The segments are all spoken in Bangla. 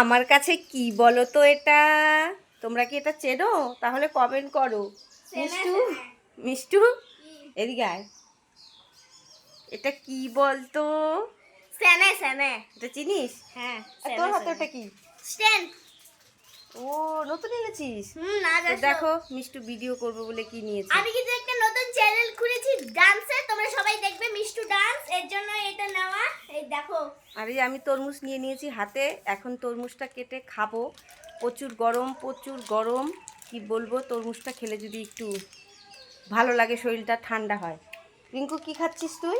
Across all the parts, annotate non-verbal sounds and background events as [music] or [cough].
আমার কাছে কি বলো তো এটা? তোমরা কি এটা চেনো? তাহলে কমেন্ট করো। মিষ্টু? মিষ্টু? এদিকে আয়। এটা কি বলতো? স্যানে স্যানে। এটা চিনিস? হ্যাঁ তোর হাতে ওটা কি? স্ট্যান্ড ও নতুন এনেছিস? হুম না দেখো মিষ্টু ভিডিও করবে বলে কি নিয়েছে। আমি কিন্তু একটা নতুন চ্যানেল খুলেছি ডান্সের তোমরা সবাই দেখবে মিষ্টু ডান্স এর জন্য এটা এই দেখো। আর এই আমি তরমুজ নিয়ে নিয়েছি হাতে। এখন তরমুজটা কেটে খাব। প্রচুর গরম প্রচুর গরম। কি বলব তরমুজটা খেলে যদি একটু ভালো লাগে শরীরটা ঠান্ডা হয়। রিঙ্কু কি খাচ্ছিস তুই?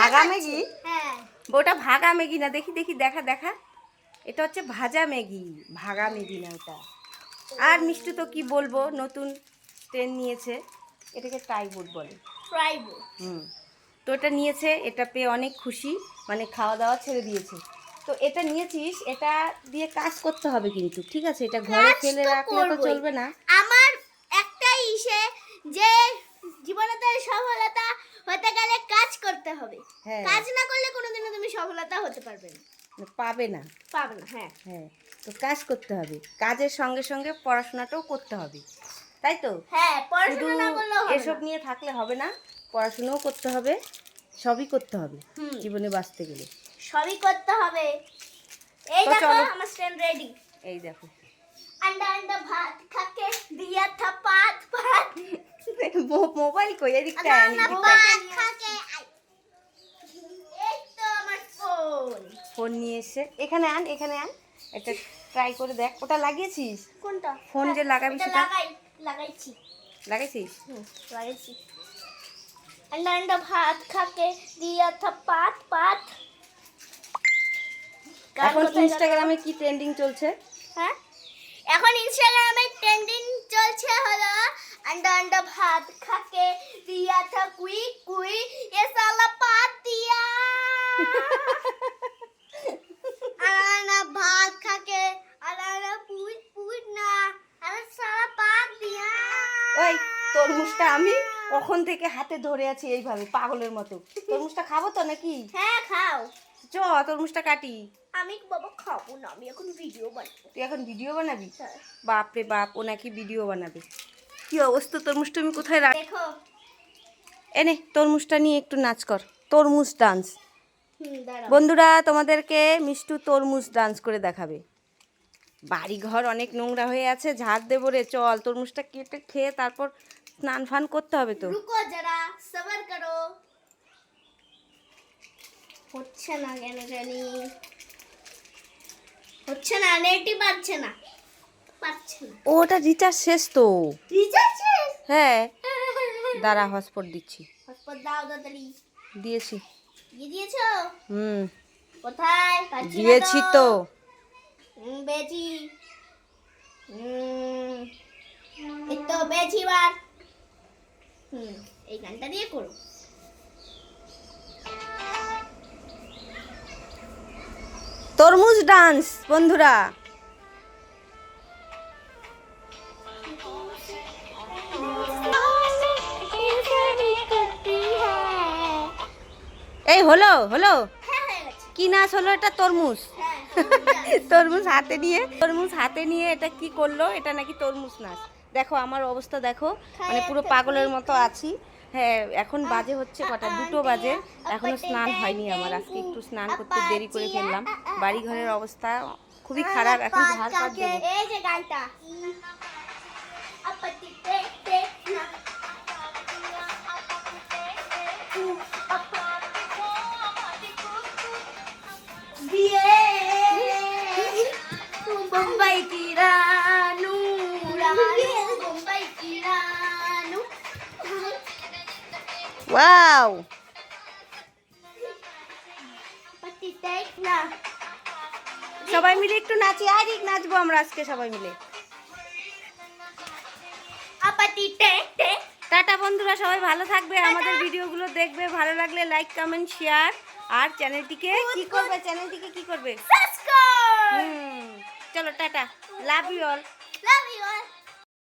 ভাগা ম্যাগি হ্যাঁ। ওটা ভাগা ম্যাগি না দেখি দেখি দেখা দেখা। এটা হচ্ছে ভাজা ম্যাগি ভাগা ম্যাগি না ওটা। আর মিষ্টি তো কি বলব নতুন ট্রেন নিয়েছে। এটাকে টাইবোর্ড বলে। ফ্রাইবো হুম। তো এটা নিয়েছে এটা পেয়ে অনেক খুশি। মানে খাওয়া দাওয়া ছেড়ে দিয়েছে। তো এটা নিয়েছিস এটা দিয়ে কাজ করতে হবে কিন্তু ঠিক আছে? এটা ঘরে ফেলে রাখলে তো চলবে না। আমার একটাই ইসে যে জীবনেতে সফলতা হতে গেলে কাজ করতে হবে। হ্যাঁ। কাজ না করলে কোনোদিনও তুমি সফলতা হতে পারবে না। পাবে না। পাবে না হ্যাঁ। হ্যাঁ তো কাজ করতে হবে। কাজের সঙ্গে সঙ্গে পড়াশোনাটাও করতে হবে। তাই তো? হ্যাঁ পড়াশোনা না করলেও হবে এসব নিয়ে থাকলে হবে না। পড়াশোনাও করতে হবে সবই করতে হবে। জীবনে বাঁচতে গেলে। সবই করতে হবে। এই দেখো আমার স্ট্যান্ড রেডি এই দেখো। আন্ডা আন্ডা ভাত খাকে দিয়া থা পাত পাত। মোবাইল কই? এদিকটা আন, আন্ডা এদিকটা ভাত খাকে। এই তো আমার ফোন ফোন নিয়ে এসে এখানে আন এখানে আন। একটা ট্রাই করে দেখ। ওটা লাগিয়েছিস? কোনটা? ফোন যে লাগাবি সেটা? লাগাই লাগাইছি। লাগাইছিস? হুম লাগাইছি। আন্ডা আন্ডা ভাত খাকে দিয়া থা পাত পাত গান এখন কোথায় গেল? ইনস্টাগ্রামে কি ট্রেন্ডিং চলছে হ্যাঁ এখন ইনস্টাগ্রামে ট্রেন্ডিং চলছে হলো अंडा अंडा भात खाके दिया था कुई कुई ये साला पात दिया अंडा भात खाके अंडा पूछ पूछ ना अरे साला पात दिया ওই তরমুজটা আমি কখন থেকে হাতে ধরে আছি এইভাবে পাগলের মতো। তরমুজটা খাব তো নাকি? হ্যাঁ খাও। চ তরমুজটা কাটি। আমি বাবা খাব না আমি এখন ভিডিও বানাবো। তুই এখন ভিডিও বানাবি? হ্যাঁ। বাপ রে বাপ ও নাকি ভিডিও বানাবে। কি অবস্থা তরমুজটা? আমি কোথায় রাখ দেখো। এনে তরমুজটা নিয়ে একটু নাচ কর। তরমুজ ডান্স বন্ধুরা তোমাদেরকে মিষ্টু তরমুজ ডান্স করে দেখাবে। বাড়ি ঘর অনেক নোংরা হয়ে আছে ঝাড় দেবো রে চল। তরমুজটা কেটে খেয়ে তারপর স্নান ফান করতে হবে তো। রুকো যারা সবার করো। হচ্ছে না কেন জানি। হচ্ছে না নেটই পাচ্ছে না। পাচ্ছে না। ওটা রিচার্জ শেষ তো। রিচার্জ শেষ? হ্যাঁ। [laughs] দাঁড়া হটস্পট দিচ্ছি। হসপত দাও তাড়াতাড়ি। দিয়েছি। দিয়ে দিয়েছ? হুম। কোথায়? পাচ্ছি দিয়েছি তো। বেচি হুম, এই তো বেচি বার হুম এই গানটা দিয়ে করো। তরমুজ ডান্স বন্ধুরা। এই হলো হলো। হ্যাঁ কি নাচ হলো এটা? তরমুজ। হ্যাঁ তরমুজ হাতে নিয়ে তরমুজ হাতে নিয়ে এটা কি করল? এটা নাকি তরমুজ নাচ। দেখো আমার অবস্থা দেখো। মানে পুরো পাগলের মতো আছি। হ্যাঁ এখন বাজে হচ্ছে কটা? দুটো বাজে। এখনও স্নান হয়নি আমার। আজকে একটু স্নান করতে দেরি করে ফেললাম। বাড়ি ঘরের অবস্থা খুবই খারাপ। এখন ঝাড় পাট দেবো। ওয়াও না সবাই মিলে একটু নাচি আর নাচবো আমরা আজকে সবাই মিলে। টাটা বন্ধুরা সবাই ভালো থাকবে আমাদের ভিডিওগুলো দেখবে ভালো লাগলে লাইক কমেন্ট শেয়ার আর চ্যানেলটিকে কি করবে চ্যানেলটিকে কি করবে? চলো টাটা। Love you all